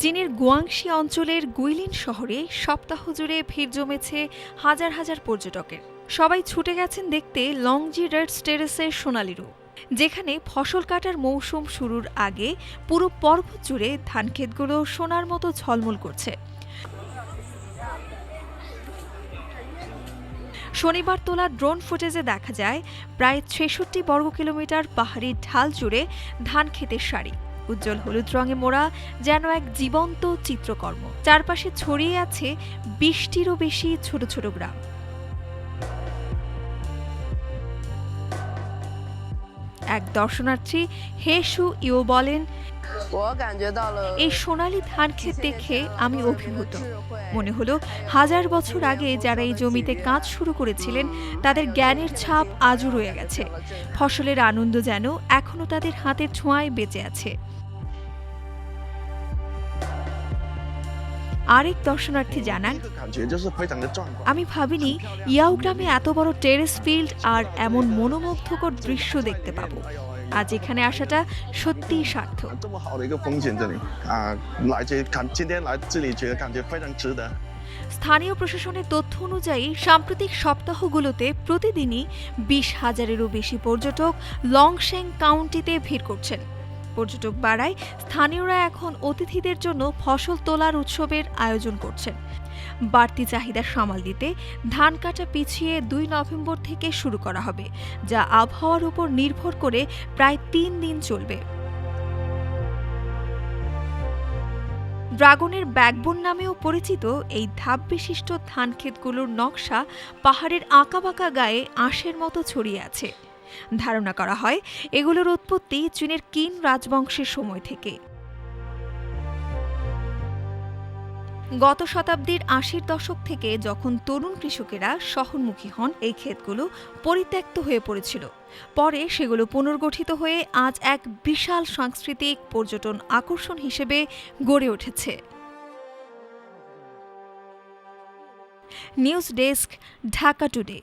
চীনের গুয়াংশি অঞ্চলের গুইলিন শহরে সপ্তাহ জুড়ে ভিড় জমেছে হাজার হাজার পর্যটকের। সবাই ছুটে গেছেন দেখতে লংজি রেড স্টেরেসের সোনালি রূপ, যেখানে ফসল কাটার মৌসুম শুরুর আগে পুরো পর্বত জুড়ে ধানক্ষেতগুলো সোনার মতো ঝলমল করছে। শনিবার তোলা ড্রোন ফুটেজে দেখা যায়, প্রায় ছেষট্টি বর্গ কিলোমিটার পাহাড়ি ঢাল জুড়ে ধান ক্ষেতের সারি। উজ্জ্বল হলুদ রঙে মোড়া যেন এক জীবন্ত চিত্রকর্ম। চারপাশে ছড়িয়ে আছে বিশটিরও বেশি ছোট ছোট গ্রাম। এক দর্শনার্থী হেসু ইউ বলেন, এই সোনালি ধান ক্ষেত দেখে আমি অভিভূত। মনে হলো হাজার বছর আগে যারা এই জমিতে কাজ শুরু করেছিলেন, তাদের জ্ঞানের ছাপ আজও রয়ে গেছে। ফসলের আনন্দ যেন এখনও তাদের হাতের ছোঁয়ায় বেঁচে আছে। আরেক দর্শনার্থী জানান, আমি ভাবিনি ইয়াও গ্রামে এত বড় টেরেস ফিল্ড আর এমন মনোমুগ্ধকর দৃশ্য দেখতে পাবো। আজ এখানে আসাটা সত্যিই সার্থক। স্থানীয় প্রশাসনের তথ্য অনুযায়ী সাম্প্রতিক সপ্তাহগুলোতে প্রতিদিনই বিশ হাজারেরও বেশি পর্যটক লংশেং কাউন্টিতে ভিড় করছেন। পর্যটক বাড়ায়, স্থানীয়রা এখন অতিথিদের জন্য ফসল তোলার উৎসবের আয়োজন করছেন। বাড়তি চাহিদা সামাল দিতে ধান কাটা পিছিয়ে দুই নভেম্বর থেকে শুরু করা হবে, যা আবহাওয়ার উপর নির্ভর করে প্রায় তিন দিন চলবে। ড্রাগনের ব্যাকবোন নামেও পরিচিত এই ধাপ বিশিষ্ট ধান ক্ষেতগুলোর নকশা পাহাড়ের আঁকাবাঁকা গায়ে আঁশের মতো ছড়িয়ে আছে। ধারণা করা হয়, এগুলোর উৎপত্তি চীনের কিন রাজবংশের সময় থেকে। গত শতাব্দীর আশির দশক থেকে যখন তরুণ কৃষকেরা শহরমুখী হন, এই ক্ষেতগুলো পরিত্যক্ত হয়ে পড়েছিল। পরে সেগুলো পুনর্গঠিত হয়ে আজ এক বিশাল সাংস্কৃতিক পর্যটন আকর্ষণ হিসেবে গড়ে উঠেছে। News desk, Dhaka today.